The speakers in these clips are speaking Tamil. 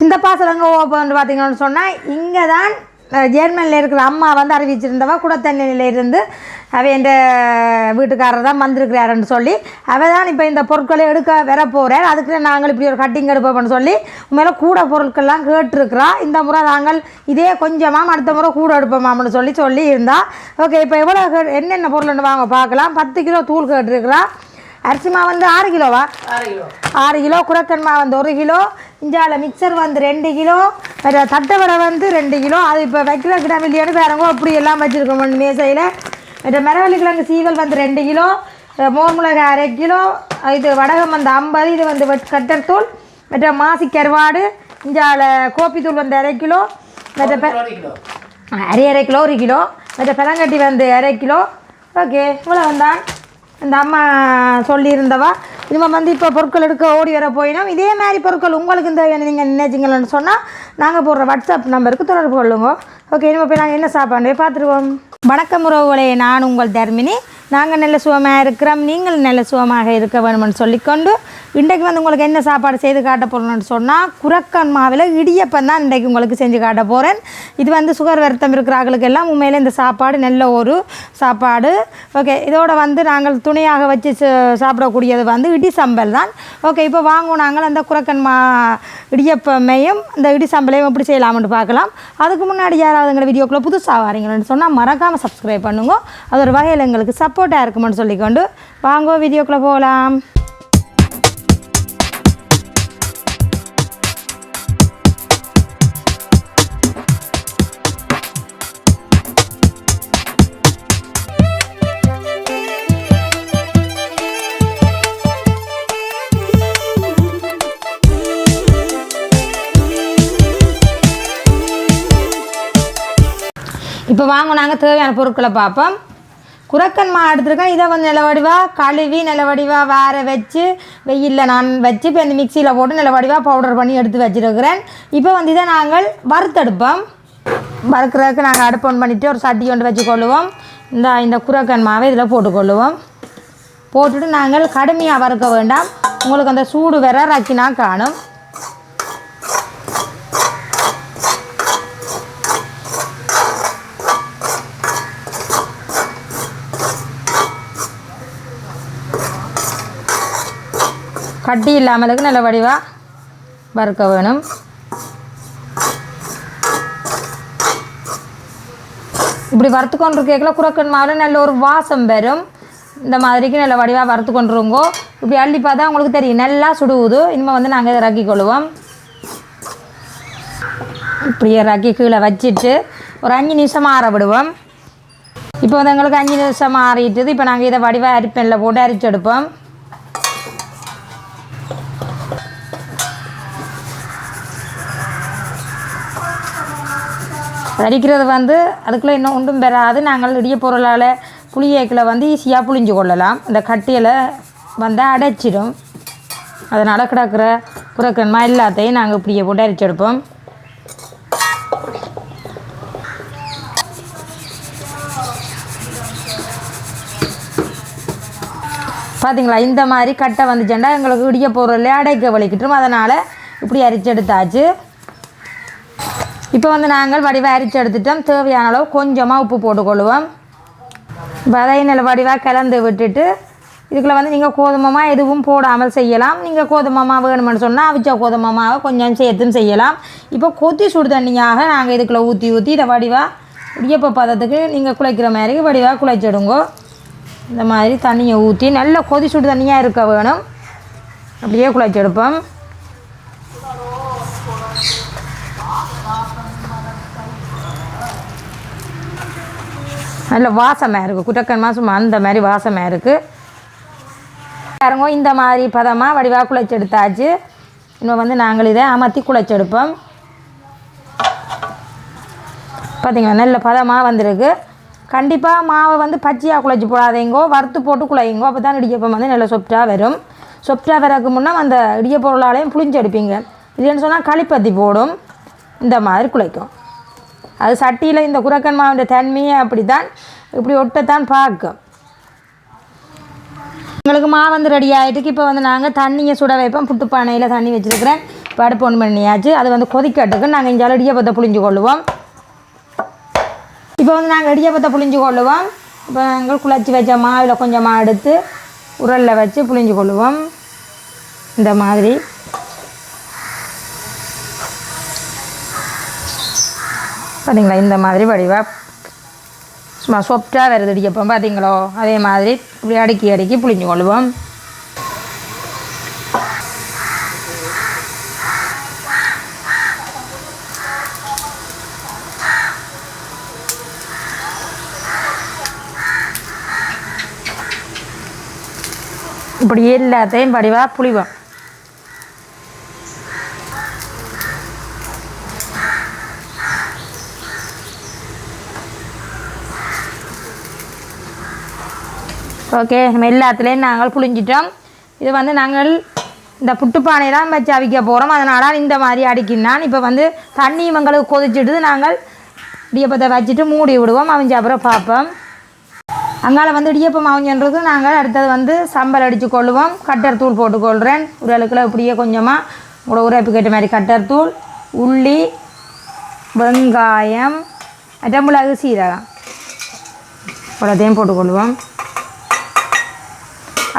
இந்த பாசல் எங்கே ஓப்பன் பார்த்தீங்கன்னு சொன்னால் இங்கே தான் ஜெர்மனியில் இருக்கிற அம்மா வந்து அறிவிச்சிருந்தவ குடத்தண்ணியில் இருந்து அவ என்ற வீட்டுக்காரர் தான் வந்திருக்கிறாருன்னு சொல்லி அவ தான் இப்போ இந்த பொருட்களை எடுக்க வர போகிறார் அதுக்கு நாங்கள் இப்படி ஒரு கட்டிங் எடுப்போம்னு சொல்லி உண்மையில கூட பொருட்கள்லாம் கேட்டிருக்கிறா. இந்த முறை நாங்கள் இதே கொஞ்சமாக அடுத்த முறை கூட எடுப்போமாம்னு சொல்லி சொல்லி இருந்தா ஓகே இப்போ எவ்வளோ என்னென்ன பொருள்னு வாங்க பார்க்கலாம் பத்து கிலோ தூள் கேட்டிருக்கிறா. அரிசி மாவு வந்து ஆறு கிலோவா? ஆறு கிலோ. மாவு வந்து ஒரு கிலோ. இஞ்சால மிக்சர் வந்து ரெண்டு கிலோ தட்டை வடை வந்து ரெண்டு கிலோ. அது இப்போ வைக்கிற கிடாம இல்லையானு வேறவங்க அப்படி எல்லாம் வச்சுருக்கோம் மேசையில். வேறு மிரவள்ளி கிழங்கு சீவல் வந்து ரெண்டு கிலோ மோர் அரை கிலோ இது வடகம் வந்து ஐம்பது இது வந்து வெட்- கட்டர்தூள் மற்ற மாசி கருவாடு இஞ்சால கோப்பித்தூள் வந்து அரை கிலோ மற்ற அரை அரை கிலோ ஒரு கிலோ மற்ற பெரங்கட்டி வந்து அரை கிலோ. ஓகே இவ்வளோ வந்தான் இந்த அம்மா சொல்லியிருந்தவா இனிமேல் வந்து இப்போ பொருட்கள் எடுக்க ஓடி வர போயினோம் இதே மாதிரி பொருட்கள் உங்களுக்கு இந்த நீங்கள் நினைச்சிங்களன்னு சொன்னால் நாங்கள் போடுற வாட்ஸ்அப் நம்பருக்கு தொடர்பு கொள்ளுங்க. ஓகே இனிமே போய் நாங்கள் என்ன சாப்பாடு பார்த்துருவோம் வணக்கம் உறவுகளே நான் உங்கள் தர்மினி. நாங்கள் நல்ல சுகமாக இருக்கிறோம் நீங்கள் நல்ல சுகமாக இருக்க வேணும்னு சொல்லிக்கொண்டு இன்றைக்கு வந்து உங்களுக்கு என்ன சாப்பாடு செய்து காட்ட போகிறோம்னு சொன்னால் குரக்கன் மாவில் இடியப்பம் தான் இன்றைக்கு உங்களுக்கு செஞ்சு காட்ட போகிறேன் இது வந்து சுகர் வருத்தம் இருக்கிறார்களுக்கு எல்லாம் உண்மையில் இந்த சாப்பாடு நல்ல ஒரு சாப்பாடு. ஓகே இதோட வந்து நாங்கள் துணையாக வச்சு சாப்பிடக்கூடியது வந்து இடி சம்பல் தான். ஓகே இப்போ வாங்குவோம் நாங்கள் அந்த குரக்கன் மா இடியப்பமையும் அந்த இடி சம்பளையும் எப்படி செய்யலாம்னு பார்க்கலாம். அதுக்கு முன்னாடி யாராவது எங்களை வீடியோக்குள்ளே புதுசாக வரீங்கன்னு சொன்னால் மறக்காமல் சப்ஸ்கிரைப் பண்ணுங்க. அது ஒரு வகையில் எங்களுக்கு சப் சப்போர்ட்டாக இருக்குமென்னு சொல்லிக்கொண்டு வாங்கோ வீடியோக்குள்ளே போகலாம் இப்போ வாங்க நாங்கள் தேவையான பொருட்களை பார்ப்போம். குரக்கன் மா எடுத்துருக்கேன். இதை வந்து நிலவடிவாக கழுவி நிலவடிவாக வேற வச்சு வெயிலில் நான் வச்சு இப்போ இந்த மிக்சியில் போட்டு நிலவடிவாக பவுடர் பண்ணி எடுத்து வச்சிருக்கிறேன். இப்போ வந்து இதை நாங்கள் வறுத்தெடுப்போம். வறுக்கிறதுக்கு நாங்கள் அடுப்பு on பண்ணிவிட்டு ஒரு சட்டி கொண்டு வச்சுக்கொள்ளுவோம் இந்த இந்த குரக்கன் மாவை இதில் போட்டுக்கொள்ளுவோம் போட்டுட்டு நாங்கள் கடுமையாக வறுக்க வேண்டாம். உங்களுக்கு அந்த சூடு வேற ரக்கினா காணும். கட்டி இல்லாமலுக்கு நல்ல வடிவாக வறுக்க வேணும். இப்படி வறுத்து கொண்டு கேட்கல குரக்கன் மாவில் நல்ல ஒரு வாசம் வரும். இந்த மாதிரிக்கு நல்ல வடிவாக வறுத்து கொண்டுருங்கோ இப்படி அள்ளி பார்த்தா உங்களுக்கு தெரியும். நல்லா சுடுவுது. இனிமேல் வந்து நாங்கள் இதை ரக்கி கொள்ளுவோம். இப்படியே ரக்கி கீழே வச்சுட்டு ஒரு அஞ்சு நிமிஷம் ஆற விடுவோம். இப்போ வந்து எங்களுக்கு அஞ்சு நிமிஷம் ஆறிட்டுது. இப்போ நாங்கள் இதை வடிவாக அரிப்பெண்ணில் போட்டு அரிச்சு எடுப்போம். அடிக்கிறது வந்து அதுக்குள்ளே இன்னும் ஒன்றும் பெறாது. நாங்கள் இடிய பொருளால் புளியேக்கில் வந்து ஈஸியாக புளிஞ்சு கொள்ளலாம். இந்த கட்டியில் வந்து அடைச்சிடும். அதனால் கிடக்கிற புறக்கன்மா எல்லாத்தையும் நாங்கள் இப்படியே போட்டு அரிச்செடுப்போம் பார்த்தீங்களா இந்த மாதிரி கட்டை வந்துச்சுண்டா எங்களுக்கு இடிய பொருளே அடைக்க வலிக்கிட்டும் அதனால் இப்படி அரிச்செடுத்தாச்சு இப்போ வந்து நாங்கள் வடிவாக அரிச்சு எடுத்துட்டோம் தேவையான அளவு கொஞ்சமாக உப்பு போட்டுக்கொள்வோம் வதை நல்ல வடிவாக கலந்து விட்டுட்டு இதுக்குள்ள வந்து நீங்கள் கோதுமமா எதுவும் போடாமல் செய்யலாம். நீங்கள் கோதுமமா வேணுமென்னு சொன்னால் அவிச்ச கோதுமமாவை கொஞ்சம் சேர்த்தும் செய்யலாம். இப்போ கொத்தி சுடு தண்ணியாக நாங்கள் இதுக்குள்ளே ஊற்றி ஊற்றி இதை வடிவாக இடியப்ப பதத்துக்கு நீங்கள் குழைக்கிற மாதிரி வடிவாக குழைச்சிடுங்கோ இந்த மாதிரி தண்ணியை ஊற்றி நல்ல கொதி சுடு தண்ணியாக இருக்க வேணும். அப்படியே குழைச்செடுப்போம் நல்ல வாசமாக இருக்குது குட்டக்கன் மாதம் அந்த மாதிரி வாசமாக இருக்குது பாருங்க இந்த மாதிரி பதமாக வடிவாக குழைச்செடுத்தாச்சு இன்னும் வந்து நாங்கள் இதை அமர்த்தி குழைச்செடுப்போம் பார்த்தீங்களா நல்ல பதமாக வந்திருக்கு. கண்டிப்பாக மாவை வந்து பச்சையாக குழைச்சி போடாதீங்கோ வறுத்து போட்டு குழையுங்கோ அப்போ தான் இடியப்பம் வந்து நல்ல சொப்டாக வரும். சொப்டாக வரக்கு முன்னே அந்த இடிய பொருளாலையும் புளிஞ்செடுப்பீங்க இல்லைன்னு சொன்னால் களிப்பத்தி போடும். இந்த மாதிரி குழைக்கும் அது சட்டியில் இந்த குரக்கன் மாவுடைய தன்மையே அப்படி தான் இப்படி ஒட்டத்தான் பார்க்கும். எங்களுக்கு மாவு வந்து ரெடி ஆகிட்டுக்கு இப்போ வந்து நாங்கள் தண்ணியை சுட வைப்போம். புட்டு பானையில் தண்ணி வச்சுருக்கிறேன். படுப்பு ஒன்று பண்ணியாச்சு. அது வந்து கொதிக்கட்டுக்கு நாங்கள் இங்கே இடியப்பத்தை புளிஞ்சு கொள்ளுவோம். இப்போ வந்து நாங்கள் இடியப்பத்தை புளிஞ்சு கொள்ளுவோம். இப்போ நாங்கள் குழச்சி வச்ச மாவில் கொஞ்சமாக எடுத்து உரலில் வச்சு புளிஞ்சு கொள்ளுவோம். இந்த மாதிரி. பார்த்தீங்களா இந்த மாதிரி வடிவாக சும்மா சொப்டாக வருது இடியப்பம் பார்த்தீங்களோ அதே மாதிரி இப்படி அடுக்கி அடுக்கி புளிஞ்சு கொள்வோம். இப்படி எல்லாத்தையும் வடிவாக புளிவோம் ஓகே நம்ம எல்லாத்துலேயும் நாங்கள் புளிஞ்சிட்டோம் இது வந்து நாங்கள் இந்த புட்டுப்பானை தான் வச்சு அவிக்க போகிறோம் அதனால் இந்த மாதிரி அடிக்கினான். இப்போ வந்து தண்ணி எங்களுக்கு கொதிச்சிட்டு நாங்கள் இடியப்பத்தை வச்சுட்டு மூடி விடுவோம். அவிஞ்ச அப்புறம் பார்ப்போம். அங்கால வந்து இடியப்பம் அவிஞ்சன்றது நாங்கள் அடுத்தது வந்து சம்பல் அடித்து கொள்ளுவோம். கட்டர் தூள் போட்டுக்கொள்கிறேன் ஒரு அழுக்கில் இப்படியே கொஞ்சமாக உங்களோட உரைப்பு கேட்ட மாதிரி கட்டர் தூள் உள்ளி வெங்காயம் மிளகு சீரகம். இவ்வளோத்தையும் போட்டுக்கொள்வோம்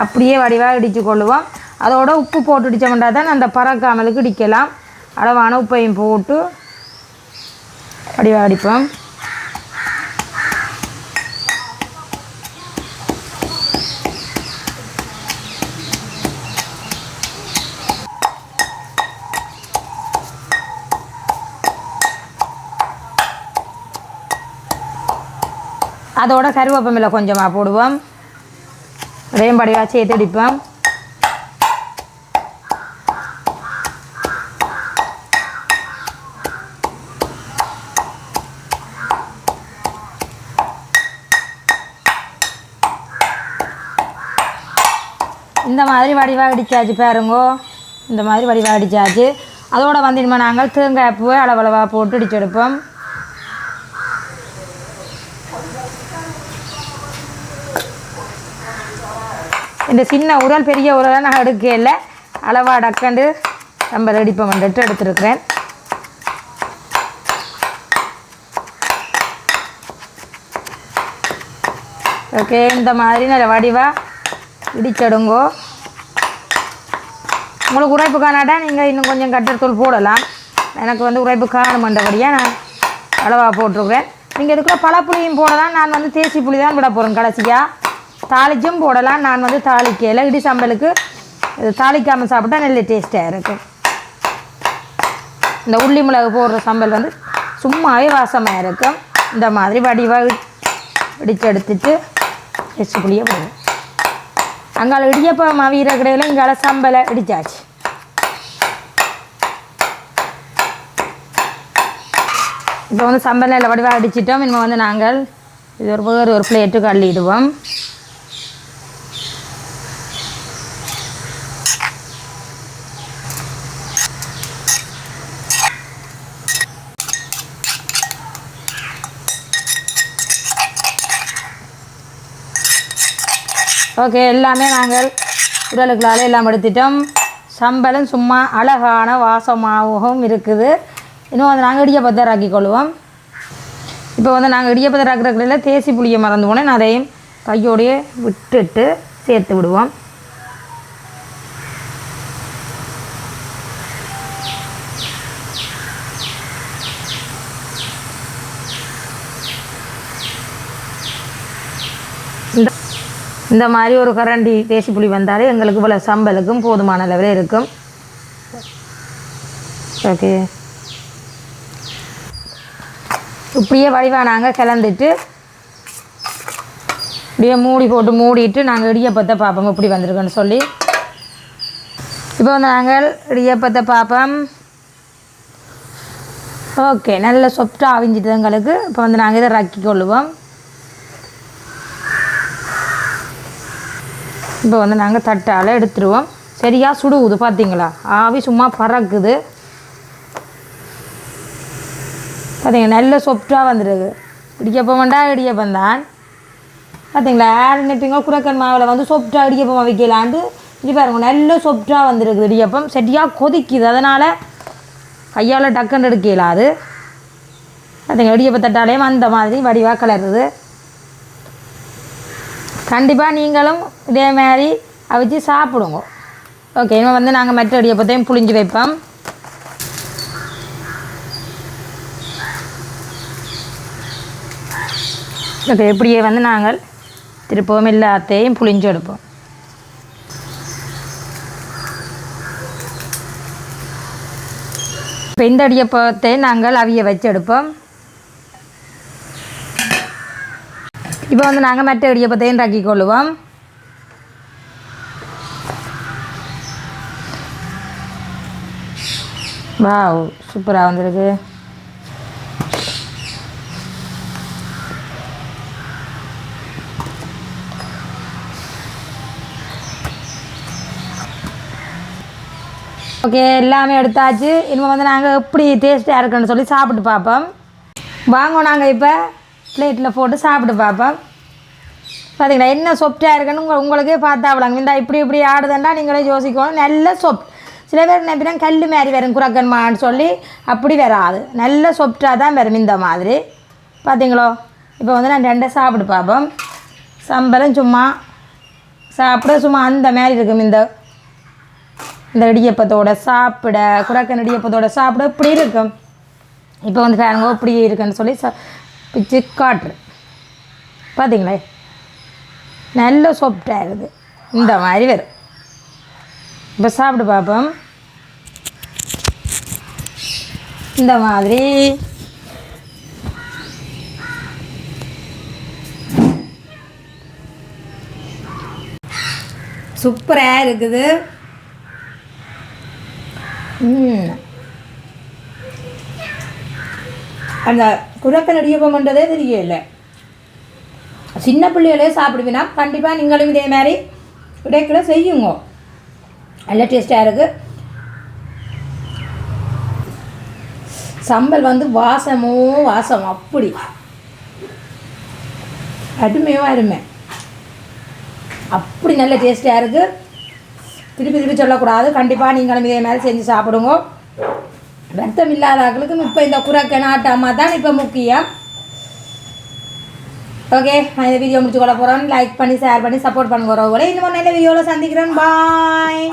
அப்படியே வடிவாக இடித்து கொள்ளுவோம். அதோட உப்பு போட்டு இடித்தோம்னா தான் அந்த பறக்காமலுக்கு இடிக்கலாம். அளவான உப்பையும் போட்டு வடிவாக அடிப்போம் அதோட கருவேப்பமில்லை கொஞ்சமாக போடுவோம். அதையும் படிவாக சேர்த்து அடிப்போம் இந்த மாதிரி வடிவாக அடித்தாச்சு பாருங்கோ. இந்த மாதிரி வடிவாக அடிச்சாச்சு அதோட வந்து நாங்கள் தேங்காய் பூவை அளவளவாக போட்டு அடிச்செடுப்போம் இந்த சின்ன உரல் பெரிய உரலாக நான் எடுக்கல அளவாக டக்கண்டு நம்ம ரெடி வந்துட்டு எடுத்துருக்குறேன். ஓகே இந்த மாதிரி நல்ல வடிவாக இடிச்சடுங்கோ. உங்களுக்கு உரைப்பு காணாட்டா நீங்கள் இன்னும் கொஞ்சம் கட்டத்தூள் போடலாம். எனக்கு வந்து உரைப்பு காணுமன்றபடியாக நான் அளவாக போட்டிருக்கிறேன். நீங்கள் இதுக்குள்ள பழப்புளியும் போடலாம். நான் வந்து தேசி புளி தான் விட போகிறேன் கடைசியாக தாளிச்சும் போடலாம். நான் வந்து தாளிக்கலை. இடி சம்பலுக்கு தாளிக்காமல் சாப்பிட்டா நல்ல டேஸ்ட்டாக இருக்கும். இந்த உள்ளி மிளகு போடுற சம்பல் வந்து சும்மாவே வாசமாக இருக்கும். இந்த மாதிரி வடிவாக இடிச்சு எடுத்துட்டு தேசி போடுவோம். அங்கால இடியப்பம் அவிகிற கடையில் இங்கால சம்பலை இடிச்சாச்சு. இப்போ வந்து சம்பல் நல்ல வடிவாக அடிச்சிட்டோம் இனிமேல் வந்து நாங்கள் இது ஒரு வேறு ஒரு பிளேட்டுக்கு அள்ளிடுவோம். ஓகே எல்லாமே நாங்கள் உடலுக்குள்ளால எல்லாம் எடுத்துட்டோம். சம்பளம் சும்மா அழகான வாசமாகவும் இருக்குது. இன்னும் வந்து நாங்கள் இடியப்பத்தை ராக்கி கொள்வோம். இப்போ வந்து நாங்கள் இடியப்பத்தை ராக்கிறதுல தேசி புளியை மறந்து போனேன். அதையும் கையோடையே விட்டுட்டு சேர்த்து விடுவோம். இந்த மாதிரி ஒரு கரண்டி தேசி புளி வந்தாலே எங்களுக்கு இவ்வளோ சம்பலுக்கும் போதுமான அளவில் இருக்கும். ஓகே. இப்படியே வடிவாக நாங்கள் கிளந்துட்டு இப்படியே மூடி போட்டு மூடிட்டு நாங்கள் இடியப்பத்தை பார்ப்போம் இப்படி வந்திருக்குன்னு சொல்லி. இப்போ வந்து நாங்கள் இடியப்பத்தை பார்ப்போம் ஓகே நல்ல சொப்டாக அவிஞ்சிட்டு எங்களுக்கு. இப்போ வந்து நாங்கள் இதை ரக்கி கொள்ளுவோம் இப்போ வந்து நாங்கள் தட்டால் எடுத்துருவோம். சரியாக சுடுவுது பார்த்தீங்களா ஆவி சும்மா பறக்குது. பார்த்தீங்க நல்ல சொப்டாக வந்துடுது இடிக்கப்பம் வேண்டாம் இடியப்பம் தான். பார்த்தீங்களா யார் நினைப்பீங்க குரக்கன் மாவில் வந்து சொப்டாக இடியப்பம் வைக்கலான்ட்டு. இப்படி பாருங்க நல்ல சொப்டாக வந்துருக்குது இடியப்பம். சரியாக கொதிக்குது. அதனால் கையால் டக்குன்னு எடுக்கலாது. அதுங்க இடியப்ப தட்டாலே அந்த மாதிரி வடிவாக கலருது. கண்டிப்பாக நீங்களும் இதே மாதிரி அவிச்சு சாப்பிடுங்க. ஓகே இனிமே வந்து நாங்கள் மற்ற இடியப்பத்தையும் புளிஞ்சு வைப்போம். ஓகே இப்படியே வந்து நாங்கள் திருப்பவும் எல்லாத்தையும் புளிஞ்சு எடுப்போம். இப்போ இந்த இடியப்பத்தை நாங்கள் அவிய வச்சு எடுப்போம். இப்போ வந்து நாங்கள் மற்ற இடியப்பத்தையும் தாக்கி கொள்ளுவோம் வாவ் சூப்பராக வந்திருக்கு. ஓகே எல்லாமே எடுத்தாச்சு. இனிமேல் வந்து நாங்கள் எப்படி டேஸ்ட்டாக இருக்குன்னு சொல்லி சாப்பிட்டு பார்ப்போம். வாங்க நாங்கள் இப்போ. பிளேட்டில் போட்டு சாப்பிட்டு பாப்பா பார்த்தீங்களா என்ன சொப்டாக இருக்குன்னு உங்கள் உங்களுக்கே பார்த்தா இந்த இப்படி இப்படி ஆடுதண்டா நீங்களே யோசிக்கணும் நல்ல சொப் சில பேர் நினைப்பினா கல் மாதிரி வரும் குரக்கன்மான்னு சொல்லி அப்படி வராது. நல்ல சொப்டாக தான் வரும் இந்த மாதிரி. பார்த்தீங்களோ இப்போ வந்து நான் ரெண்டை சாப்பிட்டு பார்ப்போம் சம்பளம் சும்மா சாப்பிட சும்மா அந்த மாதிரி இருக்கும் இந்த இந்த இடியப்பத்தோட சாப்பிட குரக்கன் இடியப்பத்தோட சாப்பிட இப்படி இருக்கும். இப்போ வந்து பாருங்க இப்படி இருக்குன்னு சொல்லி ச பிச்சு காட்டுறேன் பார்த்தீங்களே நல்ல சாஃப்டாக இருக்குது. இந்த மாதிரி வரும். இப்போ சாப்பிட்டு பார்ப்போம். இந்த மாதிரி. சூப்பராக இருக்குது. ம் அந்த குரக்கன் இடியப்பம்ன்றதே தெரியல. சின்ன பிள்ளைகளே சாப்பிடுவீனா கண்டிப்பாக நீங்களும் இதே மாதிரி கிடைக்கல செய்யுங்க. நல்ல டேஸ்ட்டாக இருக்குது சம்பல் வந்து வாசமோ வாசம் அப்படி. அருமையோ அருமை. அப்படி நல்ல டேஸ்ட்டாக இருக்குது திருப்பி திருப்பி சொல்லக்கூடாது. கண்டிப்பாக நீங்களும் இதே மாதிரி செஞ்சு சாப்பிடுங்க. வருத்தம் இல்லாதவர்களுக்கும் இப்போ இந்த குரக்கை நாட்டாமா தான் இப்போ முக்கியம். ஓகே நான் இந்த வீடியோ முடிச்சு கொள்ள போகிறோம் லைக் பண்ணி ஷேர் பண்ணி சப்போர்ட் பண்ணுங்க இந்த இன்னும் நல்ல வீடியோவில் சந்திக்கிறேன். பாய்